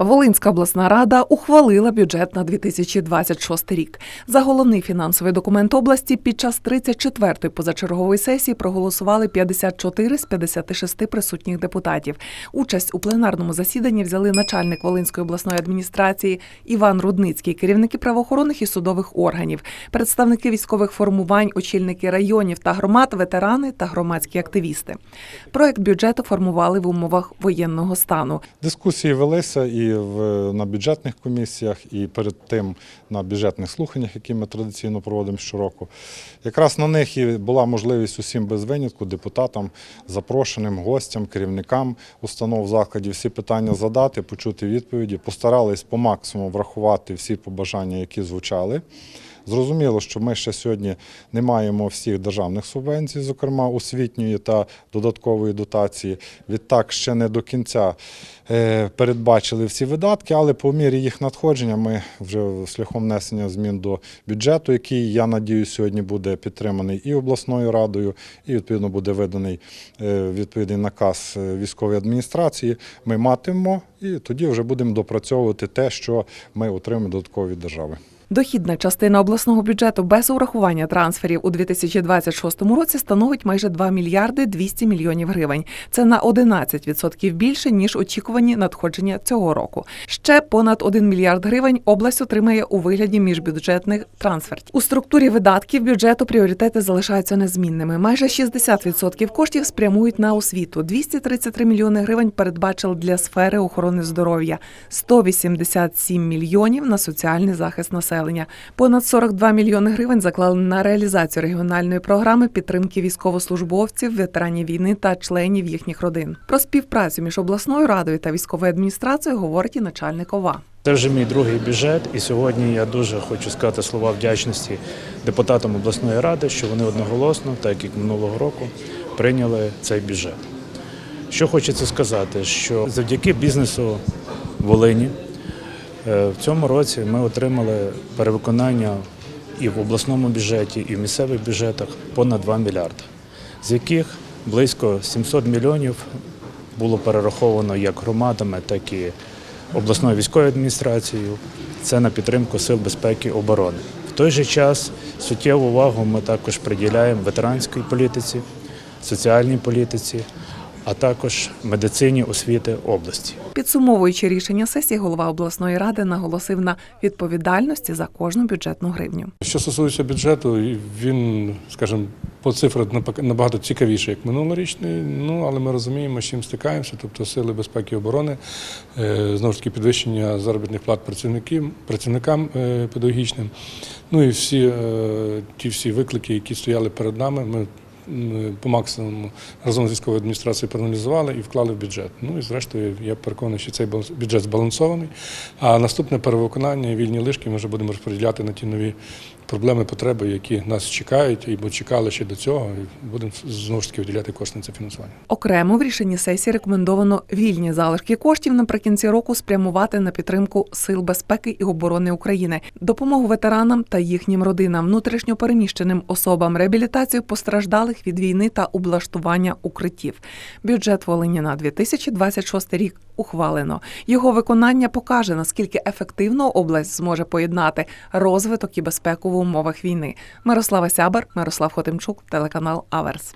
Волинська обласна рада ухвалила бюджет на 2026 рік. За головний фінансовий документ області під час 34-ї позачергової сесії проголосували 54 з 56 присутніх депутатів. Участь у пленарному засіданні взяли начальник Волинської обласної адміністрації Іван Рудницький, керівники правоохоронних і судових органів, представники військових формувань, очільники районів та громад, ветерани та громадські активісти. Проект бюджету формували в умовах воєнного стану. Дискусії велися і в, на бюджетних комісіях, і перед тим на бюджетних слуханнях, які ми традиційно проводимо щороку. Якраз на них і була можливість усім без винятку, депутатам, запрошеним, гостям, керівникам установ закладів всі питання задати, почути відповіді. Постарались по максимуму врахувати всі побажання, які звучали. Зрозуміло, що ми ще сьогодні не маємо всіх державних субвенцій, зокрема освітньої та додаткової дотації. Відтак ще не до кінця е, передбачили всі видатки, але по мірі їх надходження ми вже шляхом внесення змін до бюджету, який, я надію, сьогодні буде підтриманий і обласною радою, і відповідно буде виданий е, відповідний наказ е, військової адміністрації. Ми матимемо і тоді вже будемо допрацьовувати те, що ми отримаємо додатково від держави. Дохідна частина обласного бюджету без урахування трансферів у 2026 році становить майже 2 мільярди 200 мільйонів гривень. Це на 11% більше ніж очікувані надходження цього року. Ще понад 1 мільярд гривень область отримає у вигляді міжбюджетних трансфертів. У структурі видатків бюджету пріоритети залишаються незмінними. Майже 60% коштів спрямують на освіту. 233 мільйони гривень передбачили для сфери охорони здоров'я, 187 мільйонів на соціальний захист населення. Понад 42 мільйони гривень заклали на реалізацію регіональної програми підтримки військовослужбовців, ветеранів війни та членів їхніх родин. Про співпрацю між обласною радою та військовою адміністрацією говорить і начальник ОВА. Це вже мій другий бюджет, і сьогодні я дуже хочу сказати слова вдячності депутатам обласної ради, що вони одноголосно, так як минулого року, прийняли цей бюджет. Що хочеться сказати, що завдяки бізнесу Волині в цьому році ми отримали перевиконання і в обласному бюджеті, і в місцевих бюджетах понад 2 мільярди, з яких близько 700 мільйонів було перераховано як громадами, так і обласною військовою адміністрацією. Це на підтримку сил безпеки і оборони. В той же час суттєву увагу ми також приділяємо ветеранській політиці, соціальній політиці, а також медицині освіти області. Підсумовуючи рішення сесії, голова обласної ради наголосив на відповідальності за кожну бюджетну гривню. Що стосується бюджету, він, скажімо, по цифрах набагато цікавіший, як минулорічний. Ну але ми розуміємо, з чим стикаємося. Тобто сили безпеки і оборони, е, знову ж таки підвищення заробітних плат працівників, працівникам е, педагогічним. Ну і всі е, ті всі виклики, які стояли перед нами. Ми по максимуму разом з військовою адміністрацією проаналізували і вклали в бюджет. Ну і зрештою, я переконаний, що цей бюджет збалансований. А наступне перевиконання і вільні лишки ми вже будемо розподіляти на ті нові проблеми, потреби, які нас чекають, або чекали ще до цього, і будемо знову ж таки виділяти кошти на це фінансування. Окремо в рішенні сесії рекомендовано вільні залишки коштів наприкінці року спрямувати на підтримку сил безпеки і оборони України, допомогу ветеранам та їхнім родинам, внутрішньо переміщеним особам, реабілітацію постраждалих від війни та облаштування укриттів. Бюджет Волині на 2026 рік ухвалено. Його виконання покаже наскільки ефективно область зможе поєднати розвиток і безпеку в умовах війни. Мирослава Сябер, Мирослав Хотимчук, телеканал Аверс.